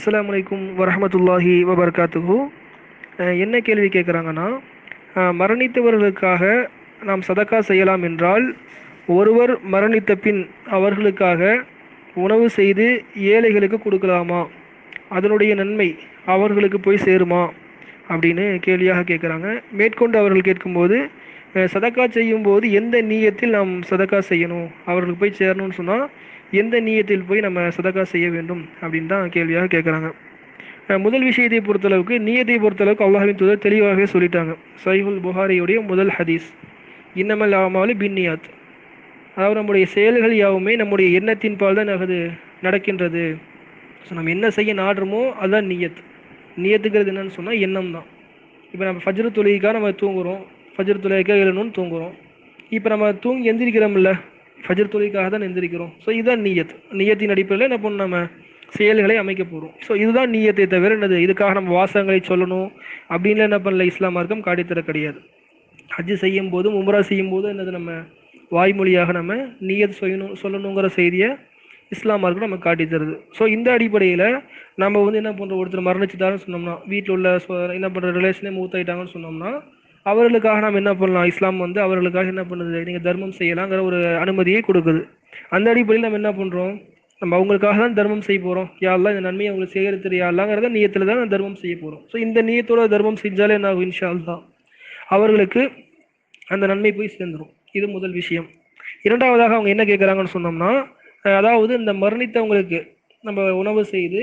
அஸ்லாம் வலைக்கும் வரமத்துல்லாஹி வபர்காத்துகு என்ன கேள்வி கேட்குறாங்கன்னா மரணித்தவர்களுக்காக நாம் சதக்கா செய்யலாம் என்றால் ஒருவர் மரணித்த பின் அவர்களுக்காக உணவு செய்து ஏழைகளுக்கு கொடுக்கலாமா? அதனுடைய நன்மை அவர்களுக்கு போய் சேருமா? அப்படின்னு கேள்வியாக கேட்குறாங்க மேற்கொண்டு அவர்கள் கேட்கும்போது சதக்கா செய்யும்போது எந்த நீயத்தில் நாம் சதக்கா செய்யணும்? அவர்களுக்கு போய் சேரணும்னு சொன்னால் எந்த நீயத்தில் போய் நம்ம சதக்கா செய்ய வேண்டும் அப்படின்னு தான் கேள்வியாக கேட்குறாங்க முதல் விஷயத்தை பொறுத்தளவுக்கு நீயத்தை பொறுத்தளவுக்கு அல்லாஹின் தூதர் தெளிவாகவே சொல்லிட்டாங்க. சைஹுல் புகாரியுடைய முதல் ஹதீஸ். இன்னமல் ஆமாவில் பின்னியாத் அதாவது நம்முடைய செயல்கள் யாவுமே நம்முடைய எண்ணத்தின் பால் தான் அது நடக்கின்றது. ஸோ நம்ம என்ன செய்ய நாடுறோமோ அதுதான் நியத். நியத்துங்கிறது என்னன்னு சொன்னால் எண்ணம் தான். இப்போ நம்ம ஃபஜ்ரு தொழுகைக்காக நம்ம தூங்குறோம். ஃபஜ்ரு தொழுகைக்காக எழுணும்னு தூங்குறோம். இப்போ நம்ம தூங்கி எந்திரிக்கிறோம்ல ஃபஜர் தொழிலுக்காக தான் எந்திரிக்கிறோம். ஸோ இதுதான் நீயத். நியத்தின் அடிப்படையில் என்ன பண்ணும் நம்ம? செயல்களை அமைக்க போகிறோம் ஸோ இதுதான் நீயத்தை தவிர என்னது? இதுக்காக நம்ம வாசகங்களை சொல்லணும். அப்படின்னு என்ன பண்ணல? இஸ்லாம் மார்க்கம் காட்டித்தர கிடையாது. ஹஜ்ஜு செய்யும் போதும் உம்ரா செய்யும் போதும் என்னது நம்ம? வாய்மொழியாக நம்ம நீயத் சொல்லணும் சொல்லணுங்கிற செய்தியை இஸ்லாம் மார்க்கம் நம்ம காட்டி தருது. ஸோ இந்த அடிப்படையில் நம்ம வந்து என்ன பண்ணுறோம் ஒருத்தர் மரணிச்சுட்டாருன்னு சொன்னோம்னா வீட்டில் உள்ள என்ன பண்ணுற ரிலேஷனே மூத்தாயிட்டாங்கன்னு சொன்னோம்னா அவர்களுக்காக நாம் என்ன பண்ணலாம்? இஸ்லாம் வந்து அவர்களுக்காக என்ன பண்ணுது? நீங்கள் தர்மம் செய்யலாங்கிற ஒரு அனுமதியை கொடுக்குது. அந்த அடிப்படையில் நம்ம என்ன பண்ணுறோம் நம்ம அவங்களுக்காக தான் தர்மம் செய்ய போகிறோம் யாரெல்லாம் இந்த நன்மையை அவங்களுக்கு செய்கிறது தெரியாலாங்கிறத நீயத்தில் தான் நான் தர்மம் செய்ய போகிறோம் ஸோ இந்த நீயத்தோட தர்மம் செஞ்சாலே என்ன ஆகும்? இன்ஷா தான் அவர்களுக்கு அந்த நன்மை போய் சேர்ந்துடும் இது முதல் விஷயம். இரண்டாவதாக அவங்க என்ன கேட்குறாங்கன்னு சொன்னோம்னா அதாவது இந்த மரணித்தவங்களுக்கு நம்ம உணவு செய்து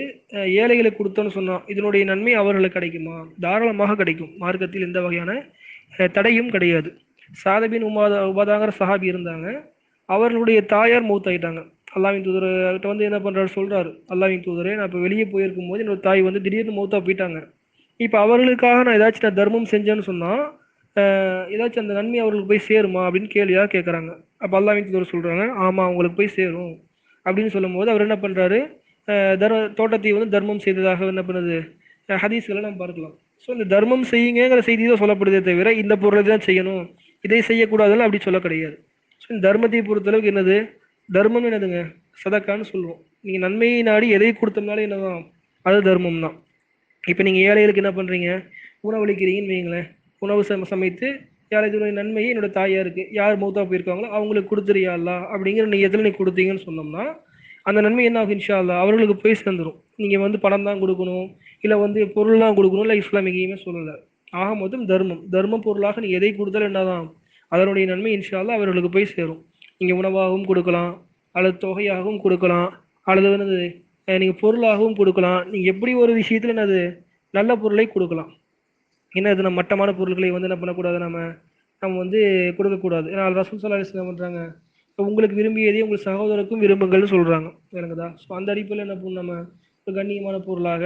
ஏழைகளுக்கு கொடுத்தோன்னு சொன்னோம் இதனுடைய நன்மை அவர்களுக்கு கிடைக்குமா? தாராளமாக கிடைக்கும். மார்க்கத்தில் எந்த வகையான தடையும் கிடையாது. சாதபின் உமாதா உபாதாங்கிற சஹாபி இருந்தாங்க. அவர்களுடைய தாயார் மூத்தாயிட்டாங்க. அல்லாவின் அவர்கிட்ட வந்து என்ன பண்ணுறாரு சொல்கிறாரு அல்லாவின் தூதரே நான் இப்போ வெளியே போயிருக்கும் போது என்னோட தாய் வந்து திடீர்னு மூத்தா போயிட்டாங்க. இப்போ அவர்களுக்காக நான் ஏதாச்சும் நான் தர்மம் செஞ்சேன்னு சொன்னால் ஏதாச்சும் அந்த நன்மை அவர்களுக்கு போய் சேருமா அப்படின்னு கேள்வியாக கேட்குறாங்க அப்போ அல்லாவின் தூதர் சொல்கிறாங்க ஆமாம் அவங்களுக்கு போய் சேரும். அப்படின்னு சொல்லும்போது அவர் என்ன பண்ணுறாரு தர்ம தர் தோட்டத்தை வந்து தர்மம் செய்ததாக என்ன பண்ணுது? ஹதீஸ்களை நம்ம பார்க்கலாம். ஸோ இந்த தர்மம் செய்யுங்கிற செய்தி தான் சொல்லப்படுதே தவிர இந்த பொருளை தான் செய்யணும். இதை செய்யக்கூடாதுன்னு அப்படி சொல்ல கிடையாது. ஸோ இந்த தர்மத்தை பொறுத்தளவுக்கு என்னது? தர்மம் என்னதுங்க? சதக்கான்னு சொல்லுவோம் நீங்கள் நன்மையை நாடி எதை கொடுத்தோம்னாலும் என்னதான் அது தர்மம் தான் இப்போ நீங்கள் ஏழைகளுக்கு என்ன பண்ணுறீங்க உணவளிக்கிறீங்கன்னு வைங்களேன் உணவு சம சமைத்து யாரையுடைய நன்மையை என்னோட தாயாருக்கு யார் மூத்தா போயிருக்காங்களோ அவங்களுக்கு கொடுத்துறியா அப்படிங்கிற அப்படிங்கிற எதில் நீ கொடுத்தீங்கன்னு சொன்னோம்னா அந்த நன்மை என்ன ஆகும் இன்ஷா அல்லா அவர்களுக்கு போய் சேர்ந்துரும். நீங்கள் வந்து பணம் தான் கொடுக்கணும் இல்லை வந்து பொருள் தான் கொடுக்கணும் இல்லை இஸ்லாம் எங்கேயுமே சொல்லலை. ஆக மொத்தம் தர்மம். தர்ம பொருளாக நீ எதை கொடுத்தாலும் என்னதான்? அதனுடைய நன்மை இன்ஷா அல்லா அவர்களுக்கு போய் சேரும். நீங்கள் உணவாகவும் கொடுக்கலாம் அல்லது தொகையாகவும் கொடுக்கலாம் அல்லது வந்து நீங்கள் பொருளாகவும் கொடுக்கலாம். நீங்கள் எப்படி ஒரு விஷயத்தில் என்னது? நல்ல பொருளை கொடுக்கலாம். என்ன இது நம்ம மட்டமான பொருட்களை வந்து என்ன பண்ணக்கூடாது? நம்ம நம்ம வந்து கொடுக்கக்கூடாது. ஏன்னா ரசூல் சல்லா என்ன பண்ணுறாங்க உங்களுக்கு விரும்பியதே உங்கள் சகோதரருக்கும் விரும்புங்கள்னு சொல்கிறாங்க எனக்குதா ஸோ அந்த அடிப்படையில் என்ன பண்ணும் நம்ம ஒரு கண்ணியமான பொருளாக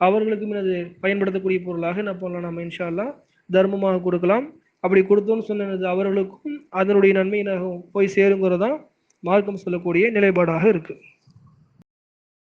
அவர்களுக்கும் அது பயன்படுத்தக்கூடிய பொருளாக என்ன பண்ணலாம் நம்ம இன்ஷால்லாம் தர்மமாக கொடுக்கலாம். அப்படி கொடுத்தோம்னு சொன்னது அவர்களுக்கும் அதனுடைய நன்மையினாகவும் போய் சேருங்கிறதான் மார்க்கம் சொல்லக்கூடிய நிலைப்பாடாக இருக்குது